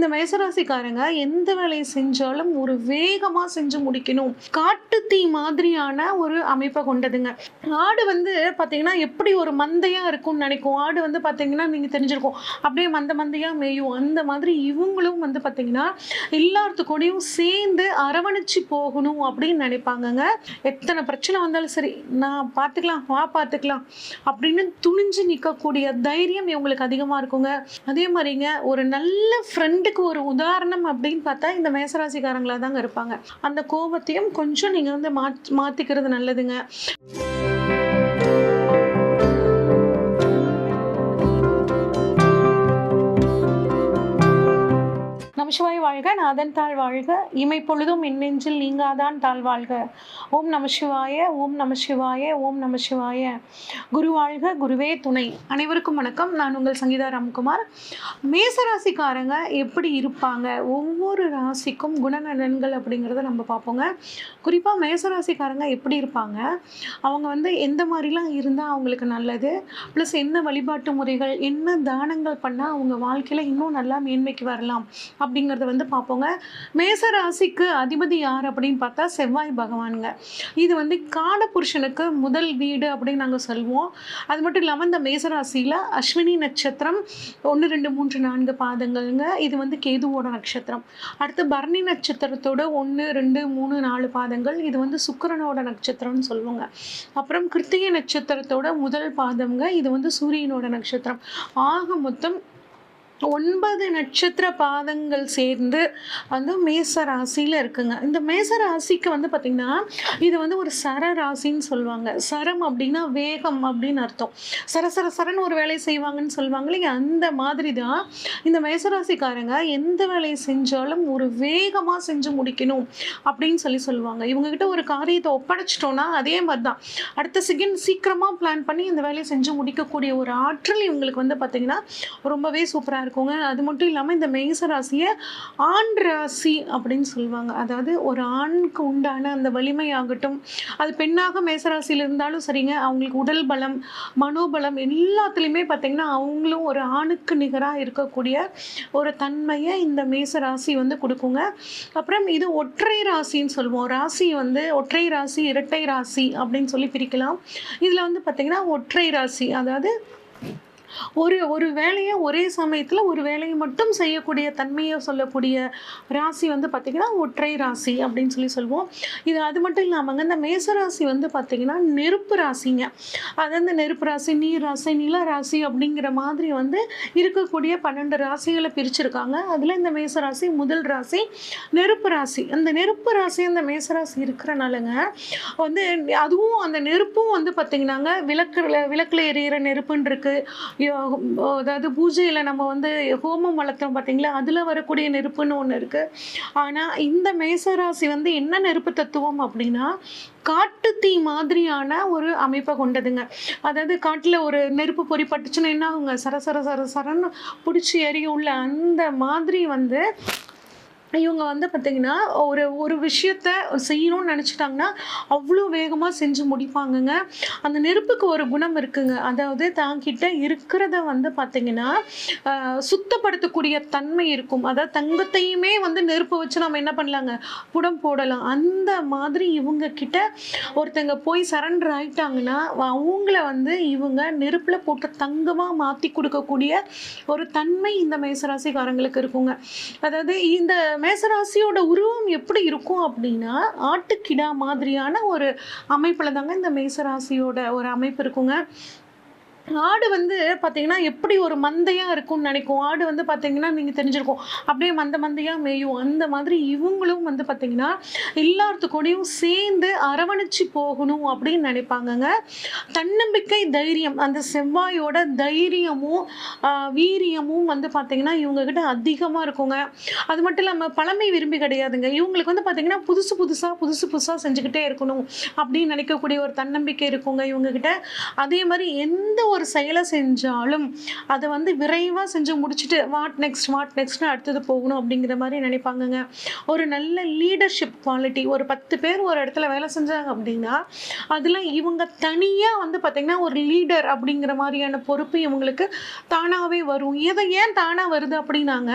இந்த மேசராசிக்காரங்க எந்த வேலையை செஞ்சாலும் ஒரு வேகமாக செஞ்சு முடிக்கணும். காட்டு தீ மாதிரியான ஒரு அமைப்பை கொண்டதுங்க. ஆடு வந்து பார்த்தீங்கன்னா எப்படி ஒரு மந்தையாக இருக்கும்னு நினைக்கும். ஆடு வந்து பார்த்தீங்கன்னா நீங்கள் தெரிஞ்சிருக்கும். அப்படியே மந்த மந்தையாக மேயும். அந்த மாதிரி இவங்களும் வந்து பார்த்தீங்கன்னா எல்லாத்து கூடயும் சேர்ந்து அரவணைச்சு போகணும் அப்படின்னு நினைப்பாங்கங்க. எத்தனை பிரச்சனை வந்தாலும் சரி நான் பார்த்துக்கலாம் வா பார்த்துக்கலாம் அப்படின்னு துணிஞ்சு நிற்கக்கூடிய தைரியம் இவங்களுக்கு அதிகமாக இருக்குங்க. அதே மாதிரிங்க ஒரு நல்ல ஃப்ரெண்டு இதுக்கு ஒரு உதாரணம் அப்படின்னு பார்த்தா இந்த மேசராசிக்காரங்களாக தாங்க இருப்பாங்க. அந்த கோபத்தையும் கொஞ்சம் நீங்கள் வந்து மாத் மாற்றிக்கிறது நல்லதுங்க. நமசிவாய் வாழ்க நாதன் தாழ் வாழ்க. இமை பொழுதும் இன்னெஞ்சில் நீங்காதான் தாழ் வாழ்க. ஓம் நம சிவாய ஓம் நம சிவாய ஓம் நம சிவாய குரு வாழ்க குருவே துணை. அனைவருக்கும் வணக்கம். நான் உங்கள் சங்கீதா ராம்குமார். மேசராசிக்காரங்க எப்படி இருப்பாங்க? ஒவ்வொரு ராசிக்கும் குணநலன்கள் அப்படிங்கிறத நம்ம பார்ப்போங்க. குறிப்பாக மேசராசிக்காரங்க எப்படி இருப்பாங்க? அவங்க வந்து எந்த மாதிரிலாம் இருந்தால் அவங்களுக்கு நல்லது? ப்ளஸ் என்ன வழிபாட்டு முறைகள் என்ன தானங்கள் பண்ணால் அவங்க வாழ்க்கையில் இன்னும் நல்லா மேன்மைக்கு வரலாம்? அப்படி அப்படிங்கிறத வந்து பார்ப்போங்க. மேச ராசிக்கு அதிபதி யார் அப்படின்னு பார்த்தா செவ்வாய் பகவானுங்க. இது வந்து காலபுருஷனுக்கு முதல் வீடு அப்படின்னு நாங்கள் சொல்லுவோம் அது மட்டும் இல்லாமல் இந்த மேசராசியில் அஸ்வினி நட்சத்திரம் ஒன்று ரெண்டு மூன்று நான்கு பாதங்கள்ங்க. இது வந்து கேதுவோட நட்சத்திரம். அடுத்து பரணி நட்சத்திரத்தோட ஒன்று ரெண்டு மூணு நாலு பாதங்கள். இது வந்து சுக்கிரனோட நட்சத்திரம்னு சொல்லுவாங்க அப்புறம் கிருத்திகை நட்சத்திரத்தோட முதல் பாதம்ங்க. இது வந்து சூரியனோட நட்சத்திரம். ஆக மொத்தம் ஒன்பது நட்சத்திர பாதங்கள் சேர்ந்து வந்து மேச ராசியில் இருக்குங்க. இந்த மேச ராசிக்கு வந்து பார்த்திங்கன்னா இது வந்து ஒரு சர ராசின்னு சொல்லுவாங்க. சரம் அப்படின்னா வேகம் அப்படின்னு அர்த்தம். சர சர சரன்னு ஒரு வேலையை செய்வாங்கன்னு சொல்லுவாங்க இல்லைங்க அந்த மாதிரி தான் இந்த மேசராசிக்காரங்க எந்த வேலையை செஞ்சாலும் ஒரு வேகமாக செஞ்சு முடிக்கணும் அப்படின்னு சொல்லி சொல்லுவாங்க. இவங்ககிட்ட ஒரு காரியத்தை ஒப்படைச்சிட்டோன்னா அதே மாதிரி தான். அடுத்த செகண்ட் சீக்கிரமாக பிளான் பண்ணி இந்த வேலையை செஞ்சு முடிக்கக்கூடிய ஒரு ஆற்றல் இவங்களுக்கு வந்து பார்த்திங்கன்னா ரொம்பவே சூப்பராக இருக்குங்க. அது மட்டும் இல்லாமல் இந்த மேச ராசியை ஆண் ராசி அப்படின்னு சொல்லுவாங்க. அதாவது ஒரு ஆணுக்கு உண்டான அந்த வலிமையாகட்டும் அது பெண்ணாக மேசராசியில் இருந்தாலும் சரிங்க. அவங்களுக்கு உடல் பலம் மனோபலம் எல்லாத்துலேயுமே பார்த்திங்கன்னா அவங்களும் ஒரு ஆணுக்கு நிகராக இருக்கக்கூடிய ஒரு தன்மையை இந்த மேச ராசி வந்து கொடுக்குங்க. அப்புறம் இது ஒற்றை ராசின்னு சொல்லுவோம். ராசி வந்து ஒற்றை ராசி இரட்டை ராசி அப்படின்னு சொல்லி பிரிக்கலாம். இதில் வந்து பார்த்திங்கன்னா ஒற்றை ராசி அதாவது ஒரு ஒரு வேலையை ஒரே சமயத்தில் ஒரு வேலையை மட்டும் செய்யக்கூடிய தன்மையை சொல்லக்கூடிய ராசி வந்து பார்த்திங்கன்னா ஒற்றை ராசி அப்படின்னு சொல்லி சொல்லுவோம். இது அது மட்டும் இல்லாமங்க இந்த மேச ராசி வந்து பார்த்திங்கன்னா நெருப்பு ராசிங்க. அது வந்து நெருப்பு ராசி நீர் ராசி நில ராசி அப்படிங்கிற மாதிரி வந்து இருக்கக்கூடிய பன்னெண்டு ராசிகளை பிரிச்சிருக்காங்க. அதில் இந்த மேச ராசி முதல் ராசி நெருப்பு ராசி. அந்த நெருப்பு ராசி அந்த மேச ராசி இருக்கிறனாலங்க வந்து அதுவும் அந்த நெருப்பும் வந்து பார்த்திங்கன்னாங்க விளக்கில் விளக்கில் எரியிற நெருப்புன்னு இருக்குது அதாவது பூஜையில் நம்ம வந்து ஹோமம் வளர்த்தோம் பார்த்தீங்களா? அதில் வரக்கூடிய நெருப்புன்னு ஒன்று இருக்குது ஆனால் இந்த மேசராசி வந்து என்ன நெருப்பு தத்துவம் அப்படின்னா காட்டு தீ மாதிரியான ஒரு அமைப்பை கொண்டதுங்க. அதாவது காட்டில் ஒரு நெருப்பு பொறி பட்டுச்சுன்னா என்ன ஆகுங்க? சர சர சர சரன்னு பிடிச்சி எரியும்ல அந்த மாதிரி வந்து இவங்க வந்து பார்த்திங்கன்னா ஒரு ஒரு விஷயத்த செய்யணும்னு நினச்சிட்டாங்கன்னா அவ்வளோ வேகமாக செஞ்சு முடிப்பாங்கங்க. அந்த நெருப்புக்கு ஒரு குணம் இருக்குங்க. அதாவது தாங்கிட்ட இருக்கிறத வந்து பார்த்திங்கன்னா சுத்தப்படுத்தக்கூடிய தன்மை இருக்கும். அதாவது தங்கத்தையுமே வந்து நெருப்பு வச்சு நம்ம என்ன பண்ணலாங்க? புடம் போடலாம். அந்த மாதிரி இவங்க கிட்ட ஒருத்தங்க போய் சரண்டர் ஆயிட்டாங்கன்னா அவங்கள வந்து இவங்க நெருப்பில் போட்டு தங்கமாக மாற்றி கொடுக்கக்கூடிய ஒரு தன்மை இந்த மேசராசிக்காரங்களுக்கு இருக்குங்க. அதாவது இந்த மேசராசியோட உருவம் எப்படி இருக்கும் அப்படின்னா ஆட்டுக்கிடா மாதிரியான ஒரு அமைப்பில் தாங்க இந்த மேசராசியோட ஒரு அமைப்பு இருக்குங்க. ஆடு வந்து பார்த்தீங்கன்னா எப்படி ஒரு மந்தையாக இருக்கும்னு நினைக்கும்? ஆடு வந்து பார்த்தீங்கன்னா நீங்கள் தெரிஞ்சிருக்கும். அப்படியே மந்த மந்தையாக மேயும். அந்த மாதிரி இவங்களும் வந்து பார்த்தீங்கன்னா எல்லாத்து கூடயும் சேர்ந்து அரவணைச்சு போகணும் அப்படின்னு நினைப்பாங்கங்க. தன்னம்பிக்கை தைரியம் அந்த செவ்வாயோட தைரியமும் வீரியமும் வந்து பார்த்தீங்கன்னா இவங்ககிட்ட அதிகமாக இருக்குங்க. அது மட்டும் இல்லாமல் பழமை விரும்பி கிடையாதுங்க. இவங்களுக்கு வந்து பார்த்தீங்கன்னா புதுசு புதுசாக புதுசு புதுசாக செஞ்சுக்கிட்டே இருக்கணும் அப்படின்னு நினைக்கக்கூடிய ஒரு தன்னம்பிக்கை இருக்குங்க இவங்ககிட்ட. அதே மாதிரி எந்த ஒரு ஒரு செயலை செஞ்சாலும் அதை வந்து விரைவாக செஞ்சு முடிச்சுட்டு வாட் நெக்ஸ்ட் வாட் நெக்ஸ்ட்னு அடுத்தது போகணும் அப்படிங்கிற மாதிரி நினைப்பாங்கங்க. ஒரு நல்ல லீடர்ஷிப் குவாலிட்டி ஒரு பத்து பேர் ஒரு இடத்துல வேலை செஞ்சாங்க அப்படின்னா அதில் இவங்க தனியாக வந்து பார்த்திங்கன்னா ஒரு லீடர் அப்படிங்கிற மாதிரியான பொறுப்பு இவங்களுக்கு தானாகவே வரும். இதை ஏன் தானாக வருது அப்படின்னாங்க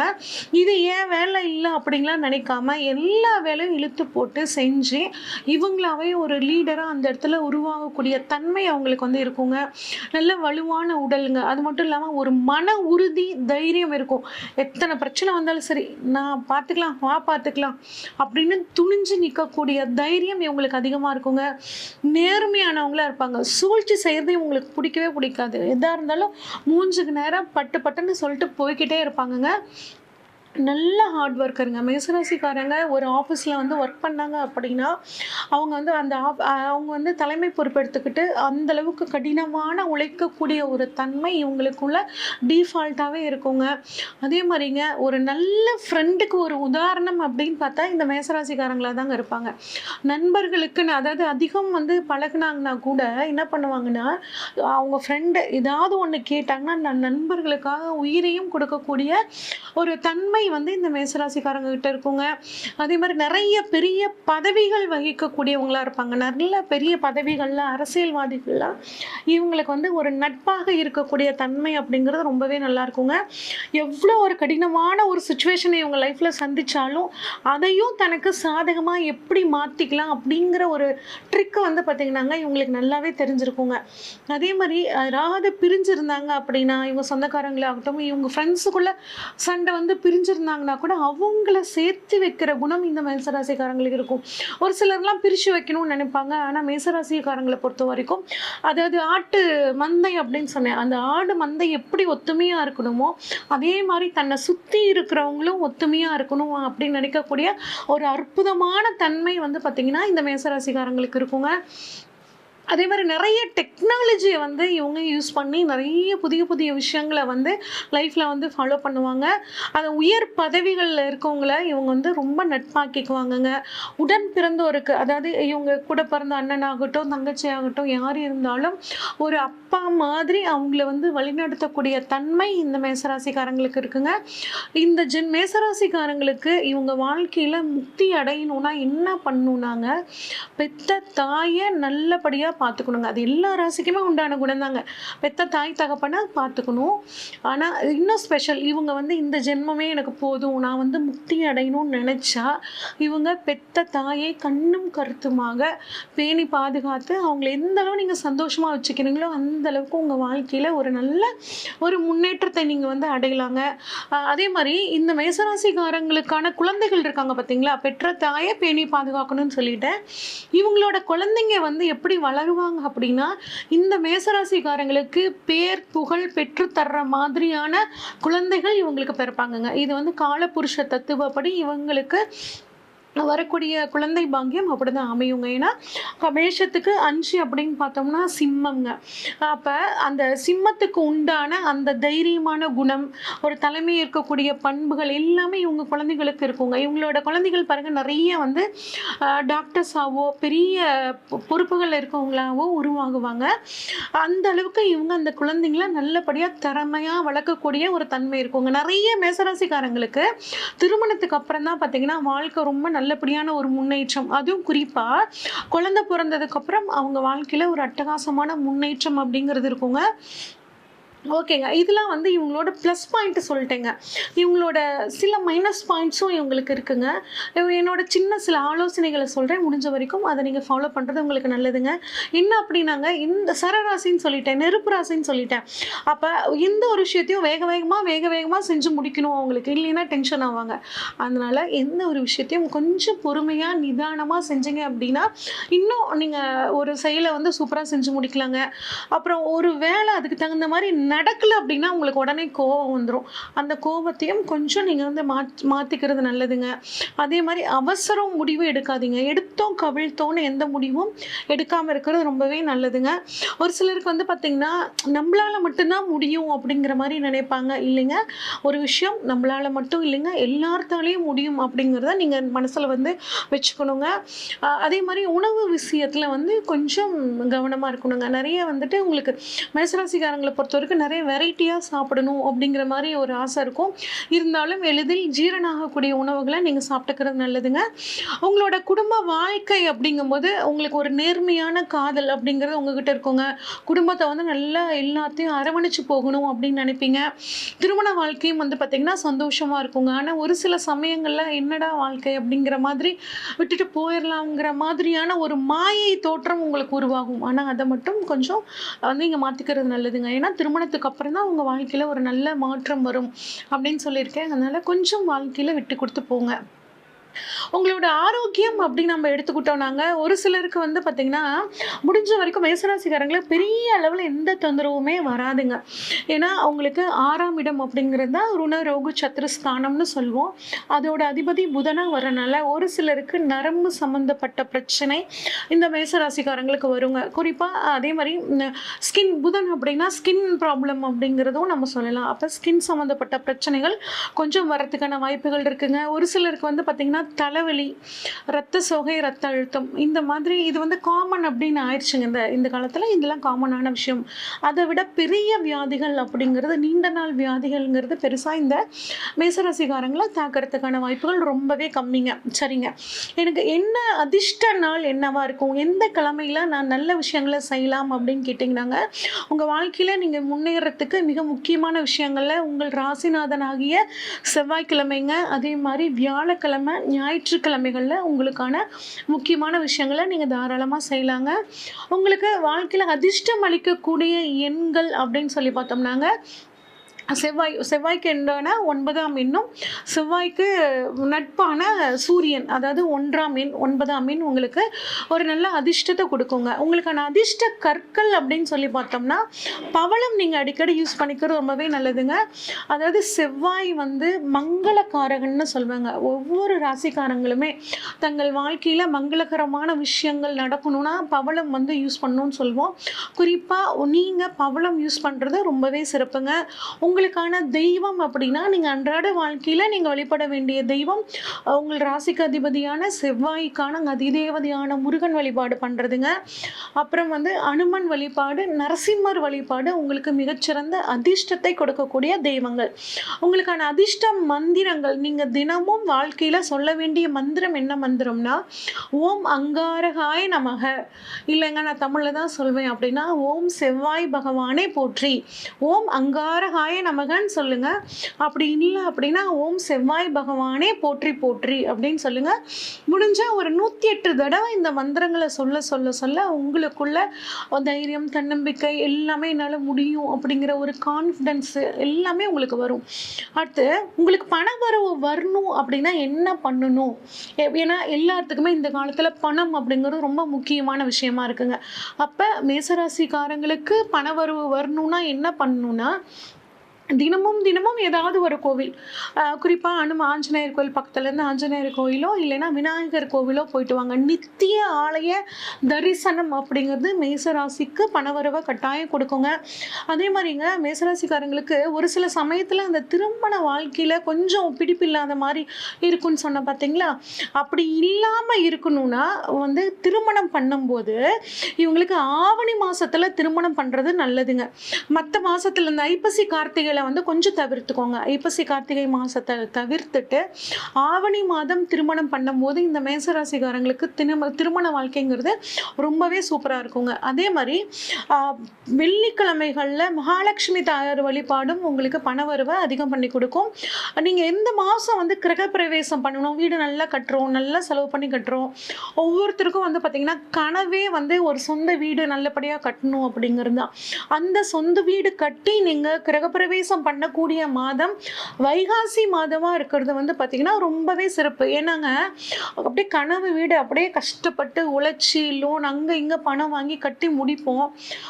இது ஏன் வேலை இல்லை அப்படிங்கலாம் நினைக்காம எல்லா வேலையும் இழுத்து போட்டு செஞ்சு இவங்களாவே ஒரு லீடராக அந்த இடத்துல உருவாகக்கூடிய தன்மை அவங்களுக்கு வந்து இருக்குங்க. நல்ல வலுவான உடலுங்க. அது மட்டும் இல்லாமல் ஒரு மன உறுதி தைரியம் இருக்கும். எத்தனை பிரச்சனை வந்தாலும் சரி நான் பார்த்துக்கலாம் வா பார்த்துக்கலாம் அப்படின்னு துணிஞ்சு நிற்கக்கூடிய தைரியம் இவங்களுக்கு அதிகமாக இருக்குங்க. நேர்மையானவங்களா இருப்பாங்க. சூழ்ச்சி செய்கிறது இவங்களுக்கு பிடிக்கவே பிடிக்காது. எதாக இருந்தாலும் மூஞ்சுக்கு நேரம் பட்டு பட்டுன்னு சொல்லிட்டு போய்க்கிட்டே இருப்பாங்கங்க. நல்ல ஹார்ட் ஒர்க்கருங்க மேசராசிக்காரங்க ஒரு ஆஃபீஸில் வந்து ஒர்க் பண்ணாங்க அப்படின்னா அவங்க வந்து அந்த ஆப் அவங்க வந்து தலைமை பொறுப்பெடுத்துக்கிட்டு அந்த அளவுக்கு கடினமான உழைக்கக்கூடிய ஒரு தன்மை இவங்களுக்குள்ள டீஃபால்ட்டாகவே இருக்குங்க. அதே மாதிரிங்க ஒரு நல்ல ஃப்ரெண்டுக்கு ஒரு உதாரணம் அப்படின்னு பார்த்தா இந்த மேசராசிக்காரங்களாக தாங்க இருப்பாங்க. நண்பர்களுக்குன்னு அதாவது அதிகம் வந்து பழகுனாங்கன்னா கூட என்ன பண்ணுவாங்கன்னா அவங்க ஃப்ரெண்டு ஏதாவது ஒன்று கேட்டாங்கன்னா நான் நண்பர்களுக்காக உயிரையும் கொடுக்கக்கூடிய ஒரு தன்மை வந்து இந்த மேசராசிக்காரங்க கிட்ட இருக்குங்க. அதே மாதிரி நிறைய பெரிய பதவிகள் வகிக்கக்கூடியவங்களா இருப்பாங்க. நல்ல பெரிய பதவிகள்ல அரசியல்வாதிகள்லாம் இவங்களுக்கு வந்து ஒரு நட்பாக இருக்கக்கூடிய தன்மை அப்படிங்கிறது ரொம்பவே நல்லா இருக்குங்க. எவ்வளோ ஒரு கடினமான ஒரு சுச்சுவேஷனை இவங்க லைஃப்ல சந்திச்சாலும் அதையும் தனக்கு சாதகமாக எப்படி மாற்றிக்கலாம் அப்படிங்கிற ஒரு ட்ரிக்கை வந்து பார்த்தீங்கன்னாங்க இவங்களுக்கு நல்லாவே தெரிஞ்சிருக்குங்க. அதே மாதிரி யாராவது பிரிஞ்சிருந்தாங்க அப்படின்னா இவங்க சொந்தக்காரங்களாகட்டும் இவங்க ஃப்ரெண்ட்ஸுக்குள்ள சண்டை வந்து பிரிஞ்சு பிரிஞ்சிருந்தாங்கன்னா கூட அவங்கள சேர்த்து வைக்கிற குணம் இந்த மேசராசிக்காரங்களுக்கு இருக்கும். ஒரு சிலர்லாம் பிரித்து வைக்கணும்னு நினைப்பாங்க. ஆனால் மேசராசிக்காரங்களை பொறுத்த வரைக்கும் அதாவது ஆட்டு மந்தை அப்படின்னு சொன்னேன். அந்த ஆடு மந்தை எப்படி ஒத்துமையாக இருக்கணுமோ அதே மாதிரி தன்னை சுற்றி இருக்கிறவங்களும் ஒத்துமையாக இருக்கணும் அப்படின்னு நினைக்கக்கூடிய ஒரு அற்புதமான தன்மை வந்து பார்த்திங்கன்னா இந்த மேசராசிக்காரங்களுக்கு இருக்குங்க. அதே மாதிரி நிறைய டெக்னாலஜியை வந்து இவங்க யூஸ் பண்ணி நிறைய புதிய புதிய விஷயங்களை வந்து லைஃப்பில் வந்து ஃபாலோ பண்ணுவாங்க. அதை உயர் பதவிகளில் இருக்கவங்கள இவங்க வந்து ரொம்ப நட்பாக்கிக்குவாங்கங்க. உடன் பிறந்தோருக்கு அதாவது இவங்க கூட பிறந்த அண்ணனாகட்டும் தங்கச்சி ஆகட்டும் யார் இருந்தாலும் ஒரு அப்பா மாதிரி அவங்கள வந்து வழிநடத்தக்கூடிய தன்மை இந்த மேசராசிக்காரங்களுக்கு இருக்குங்க. இந்த ஜென் மேசராசிக்காரங்களுக்கு இவங்க வாழ்க்கையில் முக்தி அடையணும்னா என்ன பண்ணணும்னாங்க? பெத்த தாயை நல்லபடியாக பார்த்துக்கணுங்க. அது எல்லா ராசிக்குமே உண்டான குணம் தாங்க பெத்த தாய் தகப்பனை பார்த்துக்கணும். ஆனால் இன்னும் ஸ்பெஷல் இவங்க வந்து இந்த ஜென்மமே எனக்கு போதும். நான் வந்து முக்தி அடையணும்னு நினச்சா இவங்க பெத்த தாயை கண்ணும் கருத்துமாக பேணி பாதுகாத்து அவங்கள எந்த அளவு நீங்கள் சந்தோஷமாக வச்சுக்கிறீங்களோ அந்த அளவுக்கு உங்கள் வாழ்க்கையில் ஒரு நல்ல ஒரு முன்னேற்றத்தை நீங்கள் வந்து அடையலாங்க. அதே மாதிரி இந்த மேசராசிக்காரங்களுக்கான குழந்தைகள் இருக்காங்க பார்த்தீங்களா பெற்ற தாயை பேணி பாதுகாக்கணும்னு சொல்லிட்டேன் இவங்களோட குழந்தைங்க வந்து எப்படி வருவாங்க அப்படின்னா இந்த மேசராசிக்காரங்களுக்கு பேர் புகழ் பெற்று தர்ற மாதிரியான குழந்தைகள் இவங்களுக்கு பிறப்பாங்கங்க. இது வந்து காலபுருஷ தத்துவப்படி இவங்களுக்கு வரக்கூடிய குழந்தை பாக்கியம் அப்படிதான் அமையுங்க. ஏன்னா மேஷத்துக்கு அஞ்சு அப்படின்னு பார்த்தோம்னா சிம்மங்க. அப்போ அந்த சிம்மத்துக்கு உண்டான அந்த தைரியமான குணம் ஒரு தலைமை இருக்கக்கூடிய பண்புகள் எல்லாமே இவங்க குழந்தைகளுக்கு இருக்குங்க. இவங்களோட குழந்தைகள் பாருங்க நிறைய வந்து டாக்டர்ஸாவோ பெரிய பொ- பொறுப்புகள் இருக்கவங்களாவோ உருவாகுவாங்க. அந்த அளவுக்கு இவங்க அந்த குழந்தைங்கள நல்லபடியாக திறமையாக வளர்க்கக்கூடிய ஒரு தன்மை இருக்குங்க. நிறைய மேசராசிக்காரங்களுக்கு திருமணத்துக்கு அப்புறம் தான் பார்த்தீங்கன்னா வாழ்க்கை ரொம்ப நல்லபடியான ஒரு முன்னேற்றம். அதுவும் குறிப்பாக குழந்தை பிறந்ததுக்கப்புறம் அவங்க வாழ்க்கையில் ஒரு அட்டகாசமான முன்னேற்றம் அப்படிங்கிறது இருக்குங்க. ஓகேங்க. இதெல்லாம் வந்து இவங்களோட ப்ளஸ் பாயிண்ட்டு சொல்லிட்டேங்க. இவங்களோட சில மைனஸ் பாயிண்ட்ஸும் இவங்களுக்கு இருக்குங்க. என்னோட சின்ன சில ஆலோசனைகளை சொல்கிறேன் முடிஞ்ச வரைக்கும் அதை நீங்கள் ஃபாலோ பண்ணுறது உங்களுக்கு நல்லதுங்க. என்ன அப்படின்னாங்க இந்த சரராசின்னு சொல்லிட்டேன் நெருப்பு ராசின்னு சொல்லிட்டேன். அப்போ எந்த ஒரு விஷயத்தையும் வேக வேகமாக வேக வேகமாக செஞ்சு முடிக்கணும் அவங்களுக்கு. இல்லைன்னா டென்ஷன் ஆவாங்க. அதனால் எந்த ஒரு விஷயத்தையும் கொஞ்சம் பொறுமையாக நிதானமாக செஞ்சீங்க அப்படின்னா இன்னும் நீங்கள் ஒரு செயலை வந்து சூப்பராக செஞ்சு முடிக்கலாங்க. அப்புறம் ஒரு வேலை அதுக்கு தகுந்த மாதிரி நடக்கலை அப்படின்னா உங்களுக்கு உடனே கோவம் வந்துடும் அந்த கோபத்தையும் கொஞ்சம் நீங்கள் வந்து மாற்றி மாற்றிக்கிறது நல்லதுங்க. அதே மாதிரி அவசரம் முடிவு எடுக்காதீங்க. எடுத்தோம் கவிழ்த்தோன்னு எந்த முடிவும் எடுக்காமல் இருக்கிறது ரொம்பவே நல்லதுங்க. ஒரு சிலருக்கு வந்து பார்த்திங்கன்னா நம்மளால் மட்டும்தான் முடியும் அப்படிங்கிற மாதிரி நினைப்பாங்க. இல்லைங்க. ஒரு விஷயம் நம்மளால் மட்டும் இல்லைங்க. எல்லார்த்தாலேயும் முடியும் அப்படிங்கிறத நீங்கள் மனசில் வந்து வச்சுக்கணுங்க. அதே மாதிரி உணவு விஷயத்தில் வந்து கொஞ்சம் கவனமாக இருக்கணுங்க. நிறைய வந்துட்டு உங்களுக்கு மேசராசிக்காரங்களை பொறுத்த வரைக்கும் நிறைய வெரைட்டியாக சாப்பிடணும் அப்படிங்கிற மாதிரி ஒரு ஆசை இருக்கும். இருந்தாலும் எளிதில் ஜீரணாகக்கூடிய உணவுகளை நீங்கள் சாப்பிட்டுக்கிறது நல்லதுங்க. உங்களோட குடும்ப வாழ்க்கை அப்படிங்கும்போது உங்களுக்கு ஒரு நேர்மையான காதல் அப்படிங்கிறது உங்ககிட்ட இருக்குங்க. குடும்பத்தை வந்து நல்லா எல்லாத்தையும் அரவணைச்சு போகணும் அப்படின்னு நினைப்பீங்க. திருமண வாழ்க்கையும் வந்து பார்த்திங்கன்னா சந்தோஷமாக இருக்குங்க. ஆனால் ஒரு சில சமயங்களில் என்னடா வாழ்க்கை அப்படிங்கிற மாதிரி விட்டுட்டு போயிடலாங்கிற மாதிரியான ஒரு மாயை தோற்றம் உங்களுக்கு உருவாகும். ஆனால் அதை மட்டும் கொஞ்சம் வந்து இங்கே மாற்றிக்கிறது நல்லதுங்க. ஏன்னா திருமணத்தை திருமணத்துக்கு அப்புறம் தான் உங்கள் வாழ்க்கையில் ஒரு நல்ல மாற்றம் வரும் அப்படின்னு சொல்லியிருக்கேன். அதனால் கொஞ்சம் வாழ்க்கையில் விட்டு கொடுத்து போங்க. உங்களோட ஆரோக்கியம் அப்படின்னு நம்ம எடுத்துக்கிட்டோம்னாங்க ஒரு சிலருக்கு வந்து பார்த்திங்கன்னா முடிஞ்ச வரைக்கும் மேசராசிக்காரங்களுக்கு பெரிய அளவில் எந்த தொந்தரவுமே வராதுங்க. ஏன்னா அவங்களுக்கு ஆறாம் இடம் அப்படிங்கிறது தான் ருண ரோகு சத்ருஸ்தானம்னு சொல்லுவோம். அதோட அதிபதி புதனாக வரனால ஒரு சிலருக்கு நரம்பு சம்மந்தப்பட்ட பிரச்சனை இந்த மேசராசிக்காரங்களுக்கு வருங்க. குறிப்பாக அதே மாதிரி ஸ்கின் புதன் அப்படின்னா ஸ்கின் ப்ராப்ளம் அப்படிங்கிறதும் நம்ம சொல்லலாம். அப்போ ஸ்கின் சம்மந்தப்பட்ட பிரச்சனைகள் கொஞ்சம் வரத்துக்கான வாய்ப்புகள் இருக்குங்க. ஒரு சிலருக்கு வந்து பார்த்திங்கன்னா தலைவலி ரத்த சோகை ரத்த அழுத்தம் இந்த மாதிரி இது வந்து காமன் அப்படின்னு ஆயிடுச்சுங்க. இந்த இந்த காலத்தில் இதெல்லாம் காமனான விஷயம். அதை விட பெரிய வியாதிகள் அப்படிங்கிறது நீண்ட நாள் வியாதிகள்ங்கிறது பெருசாக இந்த மேசராசிக்காரங்களை தாக்கிறதுக்கான வாய்ப்புகள் ரொம்பவே கம்மிங்க. சரிங்க. எனக்கு என்ன அதிர்ஷ்ட நாள் என்னவாக இருக்கும்? எந்த கிழமையில நான் நல்ல விஷயங்களை செய்யலாம் அப்படின்னு கேட்டிங்கன்னாங்க. உங்கள் வாழ்க்கையில் நீங்கள் முன்னேறத்துக்கு மிக முக்கியமான விஷயங்களில் உங்கள் ராசிநாதனாகிய செவ்வாய்க்கிழமைங்க அதே மாதிரி வியாழக்கிழமை ஞாயிற்றுக்கிழமைகளில் உங்களுக்கான முக்கியமான விஷயங்களை நீங்கள் தாராளமாக செய்யலாங்க. உங்களுக்கு வாழ்க்கையில் அதிர்ஷ்டம் அளிக்கக்கூடிய எண்கள் அப்படின்னு சொல்லி பார்த்தோம்னாங்க. செவ்வாய் செவ்வாய்க்கு என்னன்னா ஒன்பதாம் எண்ணும் செவ்வாய்க்கு நட்பான சூரியன் அதாவது ஒன்றாம் எண் ஒன்பதாம் எண் உங்களுக்கு ஒரு நல்ல அதிர்ஷ்டத்தை கொடுக்குங்க. உங்களுக்கான அதிர்ஷ்ட கற்கள் அப்படின்னு சொல்லி பார்த்தோம்னா பவளம் நீங்கள் அடிக்கடி யூஸ் பண்ணிக்கிறது ரொம்பவே நல்லதுங்க. அதாவது செவ்வாய் வந்து மங்களக்காரகன்னு சொல்லுவாங்க ஒவ்வொரு ராசிக்காரங்களுமே தங்கள் வாழ்க்கையில் மங்களகரமான விஷயங்கள் நடக்கணும்னா பவளம் வந்து யூஸ் பண்ணணும்னு சொல்லுவோம் குறிப்பாக நீங்கள் பவளம் யூஸ் பண்ணுறது ரொம்பவே சிறப்புங்க. உங்களுக்கான தெய்வம் அப்படின்னா நீங்கள் அன்றாட வாழ்க்கையில் நீங்கள் வழிபட வேண்டிய தெய்வம். உங்கள் ராசிக்கு அதிபதியான செவ்வாய்க்கான அதிதேவதையான முருகன் வழிபாடு பண்ணுறதுங்க அப்புறம் வந்து அனுமன் வழிபாடு நரசிம்மர் வழிபாடு உங்களுக்கு மிகச்சிறந்த அதிர்ஷ்டத்தை கொடுக்கக்கூடிய தெய்வங்கள். உங்களுக்கான அதிர்ஷ்ட மந்திரங்கள் நீங்கள் தினமும் வாழ்க்கையில் சொல்ல வேண்டிய மந்திரம் என்ன மந்திரம்னா ஓம் அங்காரகாய நமக. இல்லைங்க நான் தமிழில் தான் சொல்வேன் அப்படின்னா ஓம் செவ்வாய் பகவானே போற்றி. ஓம் அங்காரகாய நமகன்னு சொல்லுங்க. அப்படி இல்லை அப்படின்னா ஓம் செவ்வாய் பகவானே போற்றி போற்றி அப்படின்னு சொல்லுங்க. முடிஞ்சா ஒரு நூற்றி எட்டு தடவை இந்த மந்திரங்களை சொல்ல சொல்ல சொல்ல உங்களுக்குள்ள தைரியம் தன்னம்பிக்கை எல்லாமே என்னால் முடியும் அப்படிங்கிற ஒரு கான்ஃபிடென்ஸ் எல்லாமே உங்களுக்கு வரும். அடுத்து உங்களுக்கு பணவரவு வரணும் அப்படின்னா என்ன பண்ணணும்? ஏன்னா எல்லாத்துக்குமே இந்த காலத்தில் பணம் அப்படிங்கிறது ரொம்ப முக்கியமான விஷயமா இருக்குங்க. அப்போ மேசராசிக்காரங்களுக்கு பணவரவு வரணும்னா என்ன பண்ணணும்னா தினமும் தினமும் ஏதாவது ஒரு கோவில். குறிப்பாக அனும ஆஞ்சநேயர் கோவில் பக்கத்துலேருந்து ஆஞ்சநேயர் கோவிலோ இல்லைன்னா விநாயகர் கோவிலோ போயிட்டு வாங்க. நித்திய ஆலய தரிசனம் அப்படிங்கிறது மேசராசிக்கு பணவரவை கட்டாயம் கொடுக்குங்க. அதே மாதிரிங்க மேசராசிக்காரங்களுக்கு ஒரு சில சமயத்தில் அந்த திருமண வாழ்க்கையில் கொஞ்சம் பிடிப்பில்லாத மாதிரி இருக்குன்னு சொன்ன பார்த்தீங்களா அப்படி இல்லாமல் இருக்கணும்னா வந்து திருமணம் பண்ணும்போது இவங்களுக்கு ஆவணி மாதத்தில் திருமணம் பண்ணுறது நல்லதுங்க. மற்ற மாதத்தில் இந்த ஐப்பசி கார்த்திகை கார்த்திகையில் வந்து கொஞ்சம் தவிர்த்துக்கோங்க. ஐப்பசி கார்த்திகை மாதத்தை தவிர்த்துட்டு ஆவணி மாதம் திருமணம் பண்ணும்போது இந்த மேசராசிக்காரங்களுக்கு திரும திருமண வாழ்க்கைங்கிறது ரொம்பவே சூப்பராக இருக்குங்க. அதே மாதிரி வெள்ளிக்கிழமைகளில் மகாலட்சுமி தாயார் வழிபாடும் உங்களுக்கு பணவரவை அதிகம் பண்ணி கொடுக்கும். நீங்கள் எந்த மாதம் வந்து கிரகப்பிரவேசம் பண்ணணும் வீடு நல்லா கட்டுறோம் நல்லா செலவு பண்ணி கட்டுறோம் ஒவ்வொருத்தருக்கும் வந்து பார்த்திங்கன்னா கனவே வந்து ஒரு சொந்த வீடு நல்லபடியாக கட்டணும் அப்படிங்கிறது தான். அந்த சொந்த வீடு கட்டி நீங்கள் கிரகப்பிரவேசம் கிரகப்பிரவேசம் பண்ணக்கூடிய மாதம் வைகாசி மாதமாக இருக்கிறது வந்து பார்த்திங்கன்னா ரொம்பவே சிறப்பு. ஏன்னாங்க அப்படியே கனவு வீடு அப்படியே கஷ்டப்பட்டு உழைச்சி லோன் அங்கே இங்கே பணம் வாங்கி கட்டி முடிப்போம்.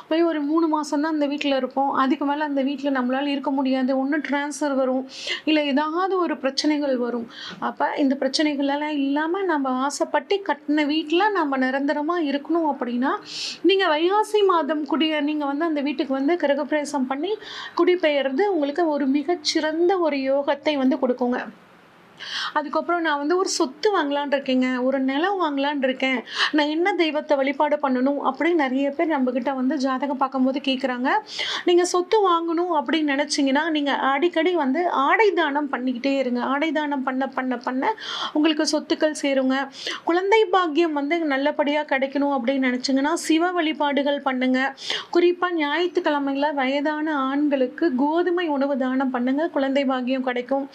போய் ஒரு மூணு மாதம் தான் அந்த வீட்டில் இருப்போம். அதுக்கு மேலே அந்த வீட்டில் நம்மளால் இருக்க முடியாது. ஒன்று ட்ரான்ஸ்ஃபர் வரும். இல்லை ஏதாவது ஒரு பிரச்சனைகள் வரும். அப்போ இந்த பிரச்சனைகளெல்லாம் இல்லாமல் நம்ம ஆசைப்பட்டு கட்டின வீட்டில் நம்ம நிரந்தரமாக இருக்கணும் அப்படின்னா நீங்கள் வைகாசி மாதம் குடிய நீங்கள் வந்து அந்த வீட்டுக்கு வந்து கிரகப்பிரவேசம் பண்ணி குடிபெயர்ந்து உங்களுக்கு ஒரு மிகச்சிறந்த ஒரு யோகத்தை வந்து கொடுக்குங்க. அதுக்கப்புறம் நான் வந்து ஒரு சொத்து வாங்கலான் இருக்கேங்க. ஒரு நிலம் வாங்கலான் இருக்கேன். நான் என்ன தெய்வத்தை வழிபாடு பண்ணணும்? அப்படின்னு நிறைய பேர் நம்மக்கிட்ட வந்து ஜாதகம் பார்க்கும்போது கேட்குறாங்க நீங்கள் சொத்து வாங்கணும் அப்படின்னு நினச்சிங்கன்னா நீங்கள் அடிக்கடி வந்து ஆடை தானம் பண்ணிக்கிட்டே இருங்க. ஆடை தானம் பண்ண பண்ண பண்ண உங்களுக்கு சொத்துக்கள் சேருங்க. குழந்தை பாக்கியம் வந்து நல்லபடியாக கிடைக்கணும் அப்படின்னு நினச்சிங்கன்னா சிவ வழிபாடுகள் பண்ணுங்க. குறிப்பாக ஞாயிற்றுக்கிழமையில் வயதான ஆண்களுக்கு கோதுமை உணவு தானம் பண்ணுங்க. குழந்தை பாக்கியம் கிடைக்கும்.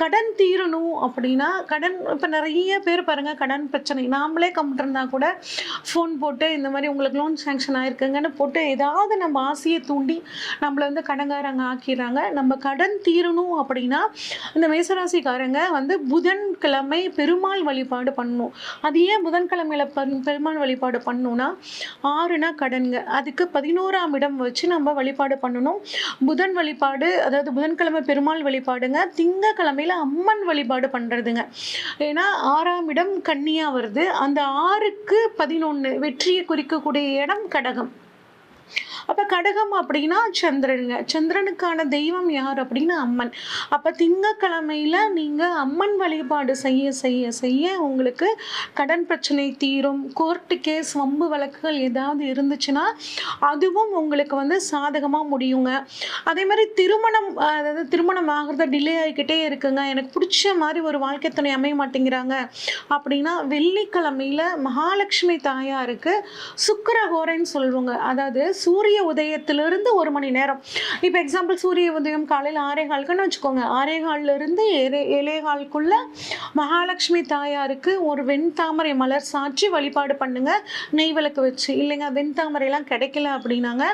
கடன் தீரணும் அப்படின்னா கடன் இப்போ நிறைய பேர் பாருங்கள் கடன் பிரச்சனை. நாமளே கம்மிட்டு கூட ஃபோன் போட்டு இந்த மாதிரி உங்களுக்கு லோன் சேங்ஷன் ஆயிருக்குங்கன்னு போட்டு ஏதாவது நம்ம ஆசையை தூண்டி நம்மளை வந்து கடன்காரங்க ஆக்கிடுறாங்க. நம்ம கடன் தீரணும் அப்படின்னா இந்த மேசராசிக்காரங்க வந்து புதன்கிழமை பெருமாள் வழிபாடு பண்ணணும். அது ஏன் புதன்கிழமையில பண் பெருமாள் வழிபாடு பண்ணணும்னா ஆறுனா கடன்க. அதுக்கு பதினோராம் இடம் வச்சு நம்ம வழிபாடு பண்ணணும். புதன் வழிபாடு அதாவது புதன்கிழமை பெருமாள் வழிபாடுங்க. திங்கக்கிழமையில் அம்மன் வழிபாடு பண்ணுறதுங்க ஏன்னா ஆறாம் இடம் கன்னியா வருது. அந்த ஆறுக்கு பதினொன்று வெற்றியை குறிக்கக்கூடிய இடம் கடகம். அப்போ கடகம் அப்படின்னா சந்திரனுங்க. சந்திரனுக்கான தெய்வம் யார் அப்படின்னா அம்மன். அப்போ திங்கக்கிழமையில் நீங்கள் அம்மன் வழிபாடு செய்ய செய்ய செய்ய உங்களுக்கு கடன் பிரச்சனை தீரும். கோர்ட்டு கேஸ் வம்பு வழக்குகள் ஏதாவது இருந்துச்சுன்னா அதுவும் உங்களுக்கு வந்து சாதகமாக முடியுங்க. அதே மாதிரி திருமணம் அதாவது திருமணம் ஆகிறத டிலே ஆகிக்கிட்டே இருக்குங்க. எனக்கு பிடிச்ச மாதிரி ஒரு வாழ்க்கை துணை அமைய மாட்டேங்கிறாங்க அப்படின்னா வெள்ளிக்கிழமையில மகாலட்சுமி தாயாருக்கு சுக்கிரஹோரைன்னு சொல்லுவாங்க. அதாவது சூரிய உதயத்திலிருந்து ஒரு மணி நேரம். இப்போ எக்ஸாம்பிள் சூரிய உதயம் காலையில் ஆறே காலுக்குன்னு வச்சுக்கோங்க. ஆறே காலிலிருந்து ஏழே ஏழே காலுக்குள்ள மகாலட்சுமி தாயாருக்கு ஒரு வெண்தாமரை மலர் சாற்றி வழிபாடு பண்ணுங்க. நெய் விளக்கு வச்சு. இல்லைங்க வெண்தாமரைலாம் கிடைக்கல அப்படின்னாங்க.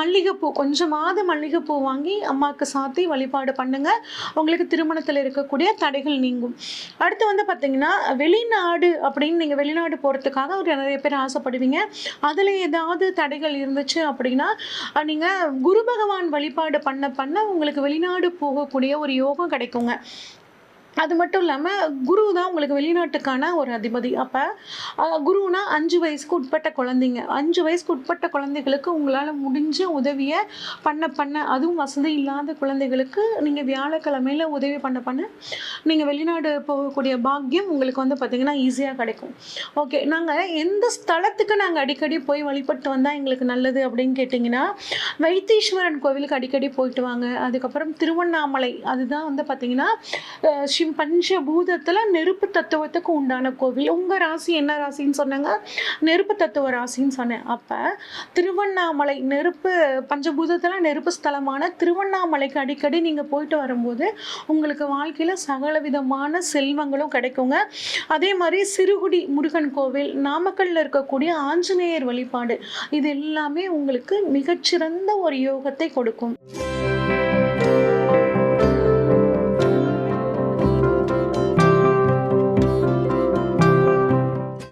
மல்லிகைப்பூ கொஞ்சமாவது மல்லிகைப்பூ வாங்கி அம்மாவுக்கு சாத்தி வழிபாடு பண்ணுங்க. உங்களுக்கு திருமணத்தில் இருக்கக்கூடிய தடைகள் நீங்கும். அடுத்து வந்து பார்த்தீங்கன்னா வெளிநாடு அப்படின்னு நீங்கள் வெளிநாடு போகிறதுக்காக ஒரு நிறைய பேர் ஆசைப்படுவீங்க. அதில் ஏதாவது தடைகள் இருந்துச்சு அப்படின்னா நீங்கள் குரு பகவான் வழிபாடு பண்ண பண்ண உங்களுக்கு வெளிநாடு போகக்கூடிய ஒரு யோகம் கிடைக்குங்க. அது மட்டும் இல்லாமல் குரு தான் உங்களுக்கு வெளிநாட்டுக்கான ஒரு அதிபதி. அப்போ குருனா அஞ்சு வயசுக்கு உட்பட்ட குழந்தைங்க. அஞ்சு வயசுக்கு உட்பட்ட குழந்தைகளுக்கு உங்களால் முடிஞ்ச உதவியை பண்ண பண்ண அதுவும் வசதி இல்லாத குழந்தைகளுக்கு நீங்கள் வியாழக்கிழமையில் உதவி பண்ண பண்ண நீங்கள் வெளிநாடு போகக்கூடிய பாக்கியம் உங்களுக்கு வந்து பார்த்திங்கன்னா ஈஸியாக கிடைக்கும். ஓகே நாங்கள் எந்த ஸ்தலத்துக்கு நாங்கள் அடிக்கடி போய் வழிபட்டு வந்தால் எங்களுக்கு நல்லது அப்படின்னு கேட்டிங்கன்னா வைத்தீஸ்வரன் கோவிலுக்கு அடிக்கடி போயிட்டு வாங்க. அதுக்கப்புறம் திருவண்ணாமலை அதுதான் வந்து பார்த்திங்கன்னா பஞ்ச பஞ்சபூதத்தில் நெருப்பு தத்துவத்துக்கு உண்டான கோவில். உங்கள் ராசி என்ன ராசின்னு சொன்னாங்க? நெருப்பு தத்துவ ராசின்னு சொன்னேன். அப்போ திருவண்ணாமலை நெருப்பு பஞ்சபூதத்தில் நெருப்பு ஸ்தலமான திருவண்ணாமலைக்கு அடிக்கடி நீங்கள் போயிட்டு வரும்போது உங்களுக்கு வாழ்க்கையில் சகல விதமான செல்வங்களும் கிடைக்குங்க. அதே மாதிரி சிறுகுடி முருகன் கோவில் நாமக்கல்ல இருக்கக்கூடிய ஆஞ்சநேயர் வழிபாடு இது எல்லாமே உங்களுக்கு மிகச்சிறந்த ஒரு யோகத்தை கொடுக்கும்.